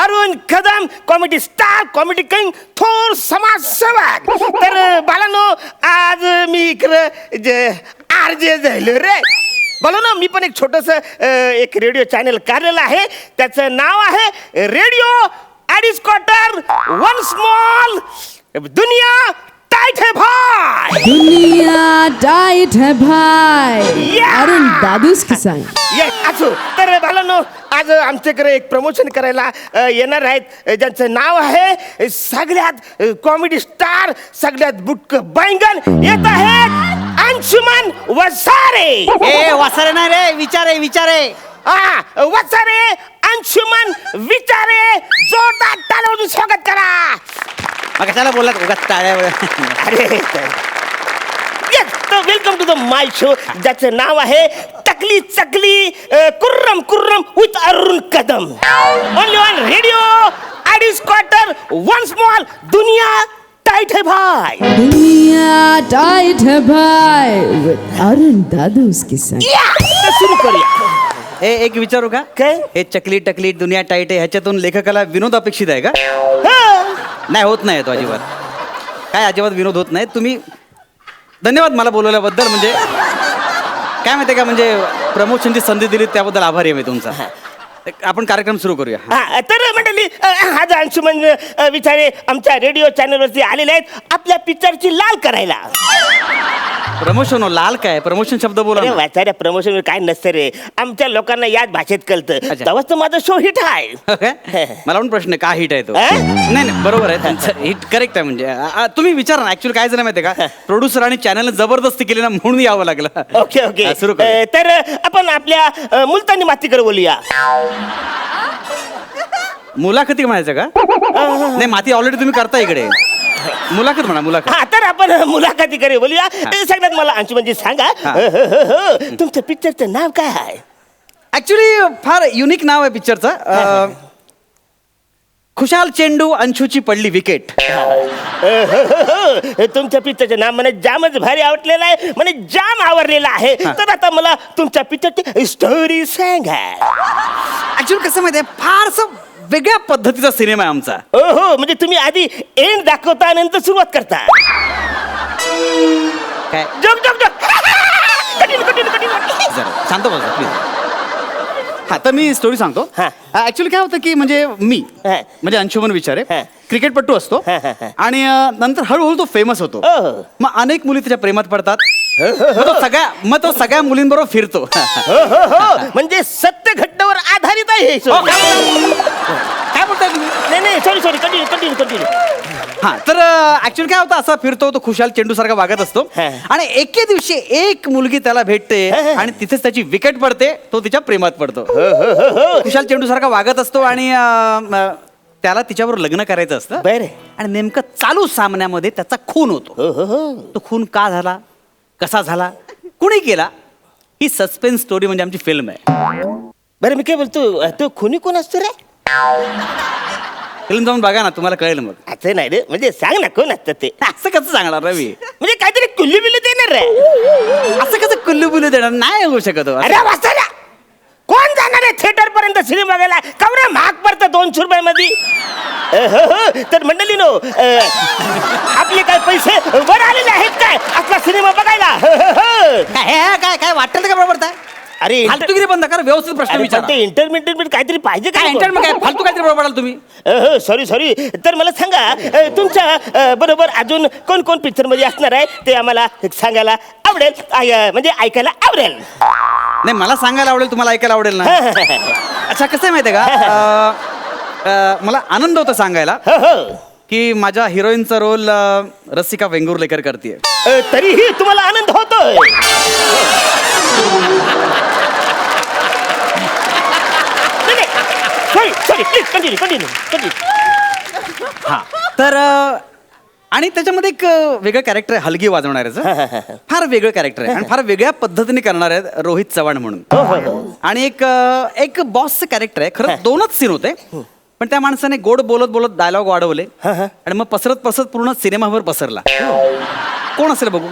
Arun Kadam comedy star comedy king थोर समाजसेवक तर बालानो आज मी इकडं आर जे झालो रे. बोला ना मी पण एक छोटस एक रेडिओ चॅनल काढलेलं आहे. त्याचं नाव आहे रेडिओ अडीच क्वार्टर वन स्मॉल दुनिया टाईट है भाई. दुनिया टाइट है भाई. Yeah! अरुण दादूस की सांग. ये असो तर भालांनो आज आमच्याकडे एक प्रमोशन करायला अ, येणार आहेत. अ, ज्यांचं नाव आहे सगळ्यात कॉमेडी स्टार सगळ्यात बुटक बैंगन येत आहेत. अंशुमन वसारे. ए वासरे नाही रे विचारे विचारे. हा वसारे अंशुमन विचारे. जोरदार टाळ्या स्वागत करा. मग कशाला बोलला उगाच टाळ्या अरे welcome to the my show ज्याचं नाव आहे चकली अ, कुर्रम Kurram with Arun Kadam. Only on radio अडीच क्वार्टर वन स्मॉल दुनिया टाइट है भाई. दुनिया टाइट है भाई. with अरुण दादूस की सांग या तर सुरू करूया. ए एक विचारू का? काय? हे चकली टकली दुनिया टाईट आहे ह्याच्यातून लेखकाला विनोद अपेक्षित आहे का? हा. नाही होत नाही तो अजिबात. काय अजिबात विनोद होत नाही. तुम्ही धन्यवाद मला बोलवल्याबद्दल म्हणजे काय माहिती का म्हणजे प्रमोशनची संधी दिली त्याबद्दल आभारी आहे मी तुमचा. आपण कार्यक्रम सुरू करूया. हा, तर मंडळी अ, आज अंशुमन अ, विचारे आमच्या रेडिओ चॅनलवरती आलेले आहेत आपल्या पिक्चरची लाल करायला. प्रमोशन हो लाल काय? प्रमोशन शब्द बोला अरे ना. वाचाऱ्या प्रमोशन काय नसतं रे. आमच्या लोकांना याच भाषेत कळतं. अच्छा. तेव्हाच तर माझा शो हिट आहे. हो काय? मला पण प्रश्न आहे, का हिट आहे तो? अ? नाही नाही बरोबर आहे. तुमचं हिट करेक्ट आहे म्हणजे. आ, आ, तुम्ही विचारा ना ऍक्च्युअली काय झालं माहितीये का? प्रोड्युसर आणि चॅनल जबरदस्ती केली ना म्हणून यावं लागलं. Okay okay. हा, सुरू करूया. अ, तर आपण आपल्या अ, मुलतानी मातीकडे बोलूया. मुलाखती म्हणायचं का? नाही माती ऑलरेडी तुम्ही करता इकडे. मुलाखत म्हणा मुलाखत. हा तर आपण मुलाखतीकडे बोलूया. ते सगळ्यात मला अंशुमनजी सांगा. हा. ह, ह, तुमचं पिक्चरचं नाव काय आहे? ऍक्च्युली फार युनिक नाव आहे पिक्चरचं खुशाल चेंडू अंशूची पडली विकेट ह, ह, ह, तुमच्या पिक्चरचं नाव मला जामच भारी आवडलेलं आहे. म्हणजे जाम आवडलेलं आहे. तर आता मला तुमच्या पिक्चरची स्टोरी सांगा. ऍक्च्युली कसं माहितीये फारसं वेगळ्या पद्धतीचा सिनेमा आहे आमचा. हो हो म्हणजे तुम्ही आधी एंड दाखवता नंतर सुरुवात करता. काय? Joke joke joke. Continue continue continue जरा शांत बसा प्लीज हा तर मी स्टोरी सांगतो. हा. ऍक्च्युली काय होतं की म्हणजे मी हा. म्हणजे अंशुमन विचारे हा. क्रिकेटपट्टू असतो. हा, हा, हा. आणि अं, नंतर हळूहळू तो फेमस होतो. हो. मग अनेक मुली त्याच्या प्रेमात पडतात. मग तो सगळ्या मग तो सगळ्या मुलींबरोबर फिरतो. हो हो हो. म्हणजे सत्य घटनेवर आधारित आहे हे हो, तुम्ही नाही नाही sorry sorry continue continue continue हा तर ऍक्च्युअली काय होतं असा फिरतो तो खुशाल चेंडू सारखा वागत असतो. हा. आणि एके दिवशी एक मुलगी त्याला भेटते हा, हा. आणि तिथेच त्याची विकेट पडते तो तिच्या प्रेमात पडतो. खुशाल चेंडू सारखा वागत असतो आणि अं, त्याला तिच्याबरोबर लग्न करायचं असतं. बरं. आणि नेमकं चालू सामन्यामध्ये त्याचा खून होतो. हो हो हो. तो खून का झाला? कसा झाला? कुणी केला? ही सस्पेन्स स्टोरी म्हणजे आमची फिल्म आहे. बरं मी काय बोलतो तो खुनी कोण असतो रे? फिल्म जाऊन बघा ना तुम्हाला कळेल मग. असं नाही रे म्हणजे सांग ना कोण असतं ते? असं कसं सांगणार रवी? म्हणजे काहीतरी कुल्ली बिल्ली देणार रे. असं कसं कुल्लू बुल्लू देणार? नाही होऊ शकत हो. अरे कोण जाणार आहे थिएटर पर्यंत सिनेमा बघायला? कवरा महाग पडतं दोनशे रुपये मध्ये तर मंडळी नो आपले काय पैसे वर आलेले आहेत काय? आपला सिनेमा बघायला? ह, ह, ह. काय हे, काय काय वाटतं का बरोबर अरे इंटर- फालतूगिरी बंद करा व्यवस्थित प्रश्न अरे पण विचारा ते इंटरमिडिएट काहीतरी पाहिजे काय काय इंटरनेट काय फालतू काहीतरी बरोबर तुम्ही. सॉरी सॉरी तर मला सांगा अ, तुमच्या अ, बरोबर अजून कोण कोण पिक्चरमध्ये असणार आहे? ते आम्हाला सांगायला आवडेल. आय- म्हणजे ऐकायला आवडेल. नाही मला सांगायला आवडेल तुम्हाला ऐकायला आवडेल ना. अच्छा कसं आहे माहितीये का? अं, अं, मला आनंद होता सांगायला हो हो. की माझ्या हिरोईनचा रोल रसिका वेंगुर्लेकर करते अ, तरीही तुम्हाला आनंद होतोय. Sorry sorry please continue continue continue हा. तर अं, आणि त्याच्यामध्ये एक अं, वेगळं कॅरेक्टर आहे हलगी वाजवणाऱ्याचं फार वेगळं कॅरेक्टर आहे आणि फार वेगळ्या पद्धतीने करणार आहेत रोहित चव्हाण म्हणून. हो हो हो. आणि एक अं, एक बॉसचं कॅरेक्टर आहे. खरं दोनच सीन होते. पण त्या माणसाने गोड बोलत बोलत डायलॉग वाढवले. आणि मग पसरत पसरत पूर्ण सिनेमावर पसरला. कोण असेल बघू?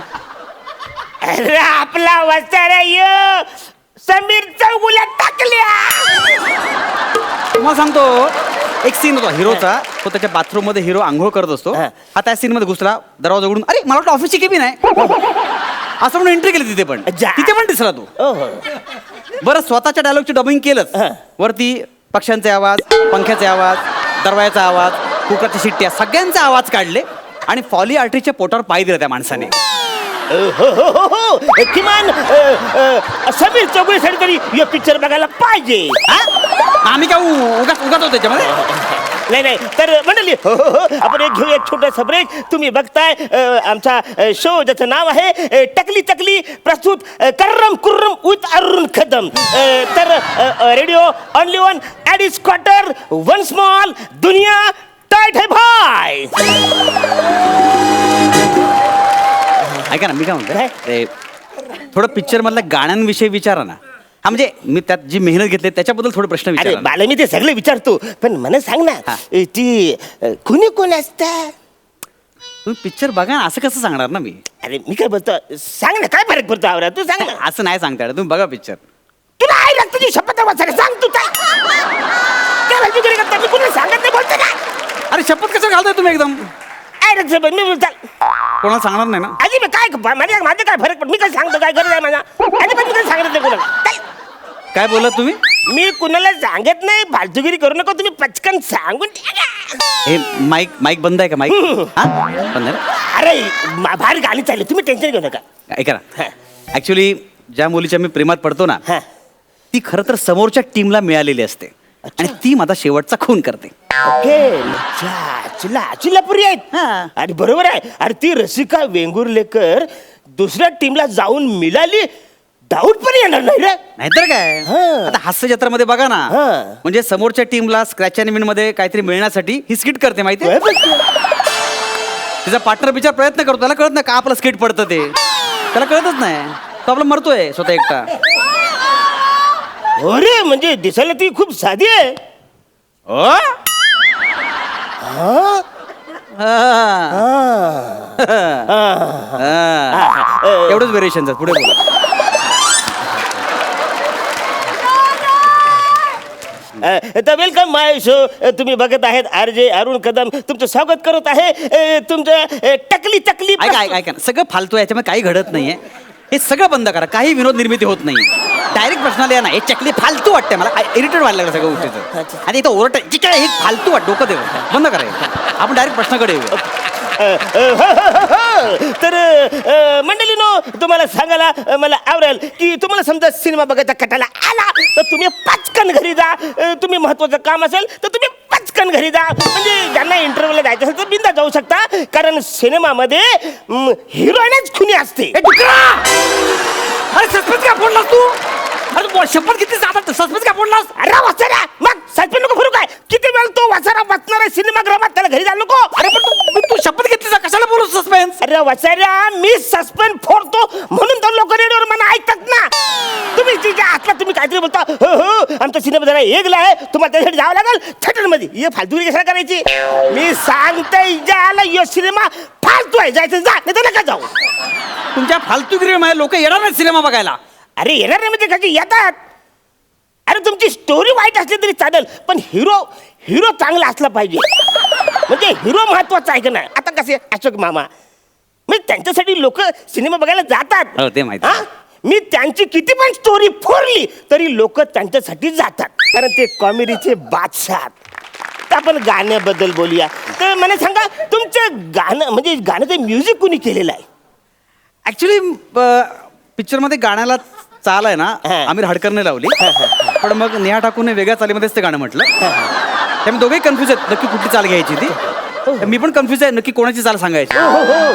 अरे आपला वस्तारा यो. समीर चौगुल्या टाकल्या. तुम्हाला सांगतो एक सीन होता हिरोचा. तो त्याच्या बाथरूममध्ये हिरो आंघोळ करत असतो. हा. हा त्या सीन मध्ये घुसला दरवाजा उघडून अरे मला वाटतं ऑफिसची केबी नाही असं म्हणून एंट्री केली तिथे पण. जा. तिथे पण दिसला तू. हो हो. बरं स्वतःच्या डायलॉगची डबिंग केलंच. हा. वरती पक्ष्यांचे आवाज पंख्याचे आवाज दरवाजाचा आवाज कुकरच्या शिट्ट्या सगळ्यांचे आवाज काढले आणि फॉली आर्टरीच्या पोटावर पाय दिला त्या माणसाने. हो हो हो हो. किमान समीर चौगुलेसाठी तरी हे पिक्चर बघायला पाहिजे. हा? आम्ही काय उ- उगाच उगाच होतो त्याच्यामध्ये नाही नाही. तर मंडळी हो हो हो. आपण एक घेऊ एक छोटासा ब्रेक तुम्ही बघताय अ, आमचा शो ज्याचं नाव आहे अ, टकली टकली प्रस्तुत अ, कर्रम कुर्रम विथ अरुण कदम अ, तर रेडिओ ओनली वन ॲडिस क्वार्टर वन स्मॉल दुनिया ऐका ना मी काय म्हणतो? ते थोडं पिक्चर मधल्या गाण्यांविषयी विचारा ना. हा म्हणजे मी त्यात जी मेहनत घेतली त्याच्याबद्दल थोडे प्रश्न अरे विचारा ना. बाला मी ते सगळे विचारतो पण मला सांग ना हा. ती अ, कुणी कोण असतात तुम्ही पिक्चर बघा ना असं कसं सांगणार ना मी? अरे मी काय बोलतो सांग ना काय फरक पडतो आवरा तू सांग ना. असं नाही सांगता येणार. तुम्ही बघा पिक्चर. तुला आई लागतो तुझी शपथ वाचायला. सांग तू काय काय करता? मी कुणाला सांगत नाही बोलतो ना अरे शपथ कसं घालताय तुम्ही एकदम? रे शपथ मी बोलता कोणाला सांगणार नाही ना? आजी मी काय माझ्या माझं काय फरक पड मी काय सांगतो काय गरज आहे माझा आधी पण मी काय सांगत नाही कुणाला. काय? काय बोलत तुम्ही? मी कुणाला सांगत नाही फालतूगिरी करू नका तुम्ही पचकन सांगून टाका. हे माईक माईक बंद आहे का माईक? हा? बंद आहे ना? अरे मा- बाहेर गाणी चालली तुम्ही टेन्शन घेऊ नका. ऐका. ना ऍक्च्युली ज्या मुलीच्या मी प्रेमात पडतो ना हा. ती खरं तर समोरच्या टीमला मिळालेली असते. आणि ती माझा शेवटचा खून करते. आहेत. हा. आणि बरोबर आहे. अरे ती रसिका वेंगुर्लेकर दुसऱ्या टीमला जाऊन मिळाली डाऊट पण येणार नाही रे. नाहीतर काय? हा. आता हास्य जत्रामध्ये बघा ना. हा. म्हणजे समोरच्या टीमला स्क्रॅच अँड विनमध्ये काहीतरी मिळण्यासाठी ही स्किट करते माहिती होय बघ तू. तिचा पार्टनर बिचार प्रयत्न करतो. त्याला कळत नाही का आपलं स्किट पडतं ते? त्याला कळतच नाही. तो आपला मरतोय स्वतः एकटा. हो रे म्हणजे दिसायला ती खूप साधी आहे हो? हा? हा. हा. हा. एवढंच व्हेरिएशन पुढे बोला अ, तर वेलकम माय शो अ, तुम्ही बघत आहेत आर जे अरुण कदम तुमचं स्वागत करत आहे अ, तुमचं अ, टकली टकली ऐका ऐका ऐका ना. सगळं फालतू आहे याच्यामध्ये काही घडत नाहीये हे सगळं बंद करा. काही विनोद निर्मिती होत नाही. डायरेक्ट प्रश्नाला या ना. हे चकली फालतू वाटते मला इरिटेट व्हायला लागलं सगळं गोष्टीचं. आणि इथं ओरट जे काय हे फालतू वाट डोकं देऊ बंद करा. आपण डायरेक्ट प्रश्नाकडे येऊ. तर मंडळीनो तुम्हाला सांगायला मला आवडेल की तुम्हाला समजा सिनेमा बघायचा कटाला आला तर तुम्ही पचकन घरी जा. तुम्ही महत्वाचं काम असेल तर तुम्ही पचकन घरी जा. म्हणजे ज्यांना इंटरव्ह्यूला जायचं असेल तर बिंदा जाऊ शकता. कारण सिनेमामध्ये हिरोईनच खुनी असते. अरे सस्पेन्स का फोडलास तू? अरे शपथ किती जातात सस्पेन्स का फोडलास? अरे वाचारा मग सस्पेंड नको फिरू काय? किती वेळ तो वाचारा वाचणार आहे सिनेमागृहात? त्याला घरी जायला नको. अरे पण तू तू शपथ घेतली कशाला बोलू सस्पेन्स अरे वसाऱ्या मी सस्पेंड फोडतो. म्हणून सिनेमा जरा एकला आहे तुम्हाला त्यासाठी जावं लागेल. थिएटरमध्ये ये फालतू कशाला करायची? मी सांगते ज्याला यो सिनेमा फालतू आहे जायचं जा नाही तर नका जाऊ. तुमच्या फालतूगिरी लोक येणार नाही सिनेमा बघायला. अरे येणार नाही म्हणजे कशी येतात? अरे तुमची स्टोरी वाईट असली तरी चालेल पण हिरो हिरो चांगला असला पाहिजे. म्हणजे हिरो महत्त्वाचा आहे का नाही? आता कसे अशोक मामा. म्हणजे त्यांच्यासाठी लोक सिनेमा बघायला जातात. हो, ते माहिती. हा? मी त्यांची किती पण स्टोरी फोडली तरी लोक त्यांच्यासाठी जातात. कारण ते कॉमेडीचे बादशाह आपण गाण्याबद्दल बोलूया. तर मला सांगा तुमचं गाणं म्हणजे गाण्याचं म्युझिक कुणी केलेलं आहे? ऍक्च्युली पिक्चरमध्ये गाण्याला चाल आहे ना हा. आम्ही हडकरने लावली. पण मग नेहा ठाकूरने वेगळ्या चालीमध्येच ते गाणं म्हटलं. त्यामुळे दोघेही कन्फ्युज आहेत नक्की कुठली चाल घ्यायची ती. तर मी पण कन्फ्युज आहे नक्की कोणाची चाल सांगायची. हो हो हो.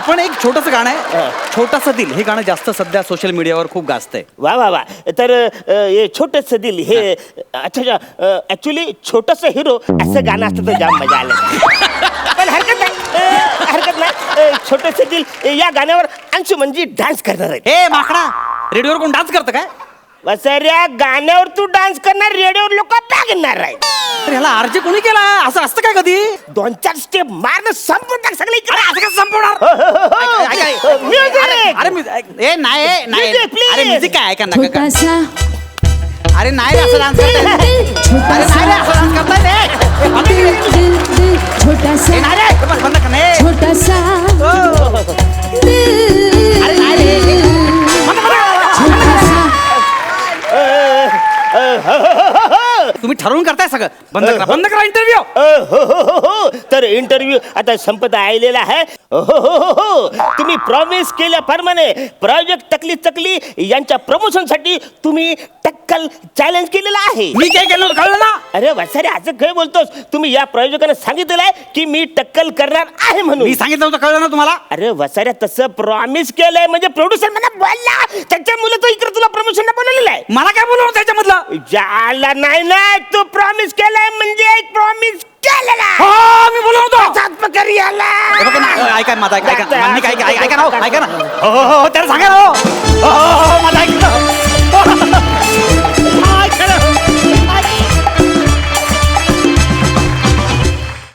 पण एक छोटंसं गाणं आहे. हा. छोटासा दिल. हे गाणं जास्त सध्या सोशल मीडियावर खूप गाजत आहे वा वा वा. तर हे छोटस दिल. हे अच्छा अच्छा. ऍक्च्युली छोटस हिरो असं गाणं असतं तर जाम मजा आलं. पण हरकत नाही. हरकत नाही. छोटस दिल. या गाण्यावर अंशू म्हणजे डान्स करणार आहे हे माकडा रेडिओवर कोण डान्स करतं काय? वसर्या गाण्यावर तू डान्स करणार रेडिओवर लोक बघणार आहे तर ह्याला आरजे कोणी केला? असं असतं काय कधी? दोन चार स्टेप मारणं संपून टाक सगळे अरे असं कसं संपवणार? हो, ऐका. Music! अरे- ए नाही ए, नाही. Music, please. अरे म्युझिक काय? ऐका नका छोटासा अरे नाही रे असं डान्स हो हो हो हो. तर इंटरव्ह्यू आता संपत आलेला आहे. हो हो हो हो. तुम्ही प्रॉमिस केल्याप्रमाणे प्रोजेक्ट टकली चकली यांच्या प्रमोशनसाठी तुम्ही टक्कल चॅलेंज केलेलं आहे. मी काय केलं कळलं ना? अरे वसारे असं काय बोलतोस? तुम्ही या प्रायोजकाने सांगितलेलं आहे की मी टक्कल करणार आहे म्हणून. मी सांगितलं होतं कळलं ना तुम्हाला? अरे वसाऱ्या तसं प्रॉमिस केलंय म्हणजे प्रोड्युसर मला बोलला. त्याच्यामुळे तो इकडे तुला प्रमोशन बनवलेलं आहे. मला काय बोलवलं? त्याच्यामधलं ज्याला नाही ना तू प्रॉमिस केलाय म्हणजे एक प्रॉमिस केलेला हो मी होतं. हे बघा ना, ऐका माझा ऐका ऐका ऐका ऐका ना हो, ऐका ना हो हो हो त्याला सांगा ना हो. हो हो, हो माझा ऐका